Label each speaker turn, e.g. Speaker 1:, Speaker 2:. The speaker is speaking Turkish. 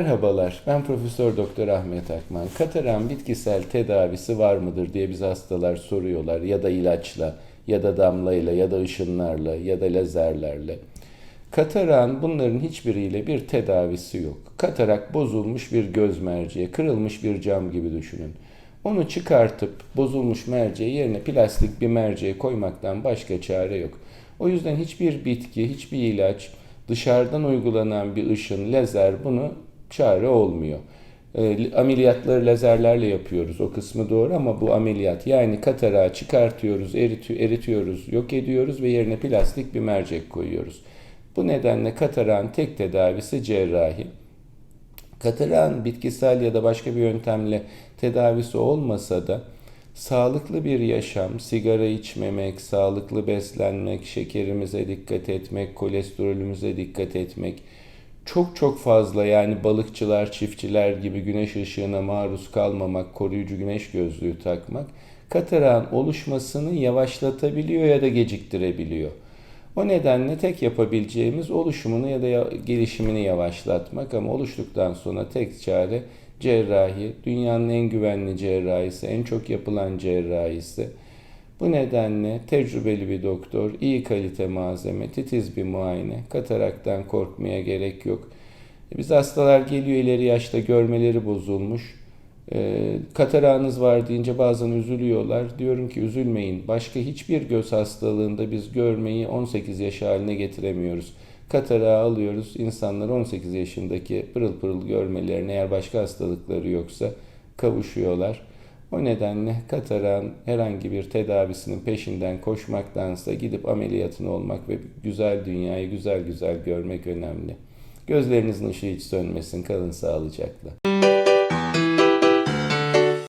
Speaker 1: Merhabalar, ben Profesör Doktor Ahmet Akman. Kataran bitkisel tedavisi var mıdır diye bize hastalar soruyorlar. Ya da ilaçla, ya da damlayla, ya da ışınlarla, ya da lazerlerle. Kataran bunların hiçbiriyle bir tedavisi yok. Katarak bozulmuş bir göz merceği, kırılmış bir cam gibi düşünün. Onu çıkartıp bozulmuş merceği yerine plastik bir merceğe koymaktan başka çare yok. O yüzden hiçbir bitki, hiçbir ilaç, dışarıdan uygulanan bir ışın, lazer bunu çare olmuyor. E, ameliyatları lazerlerle yapıyoruz. O kısmı doğru ama bu ameliyat yani katarağı çıkartıyoruz, eriti- eritiyoruz, yok ediyoruz ve yerine plastik bir mercek koyuyoruz. Bu nedenle katarağın tek tedavisi cerrahi. Katarağın bitkisel ya da başka bir yöntemle tedavisi olmasa da sağlıklı bir yaşam, sigara içmemek, sağlıklı beslenmek, şekerimize dikkat etmek, kolesterolümüze dikkat etmek, çok çok fazla yani balıkçılar, çiftçiler gibi güneş ışığına maruz kalmamak, koruyucu güneş gözlüğü takmak katarağın oluşmasını yavaşlatabiliyor ya da geciktirebiliyor. O nedenle tek yapabileceğimiz oluşumunu ya da gelişimini yavaşlatmak ama oluştuktan sonra tek çare cerrahi. Dünyanın en güvenli cerrahisi, en çok yapılan cerrahisi. Bu nedenle tecrübeli bir doktor, iyi kalite malzeme, titiz bir muayene, kataraktan korkmaya gerek yok. Biz hastalar geliyor ileri yaşta görmeleri bozulmuş. E, katarağınız var deyince bazen üzülüyorlar. Diyorum ki üzülmeyin. Başka hiçbir göz hastalığında biz görmeyi 18 yaş haline getiremiyoruz. Katarağı alıyoruz. İnsanlar 18 yaşındaki pırıl pırıl görmelerine eğer başka hastalıkları yoksa kavuşuyorlar. O nedenle katarağın herhangi bir tedavisinin peşinden koşmaktansa gidip ameliyatını olmak ve güzel dünyayı güzel güzel görmek önemli. Gözlerinizin ışığı hiç sönmesin. Kalın sağlıcakla.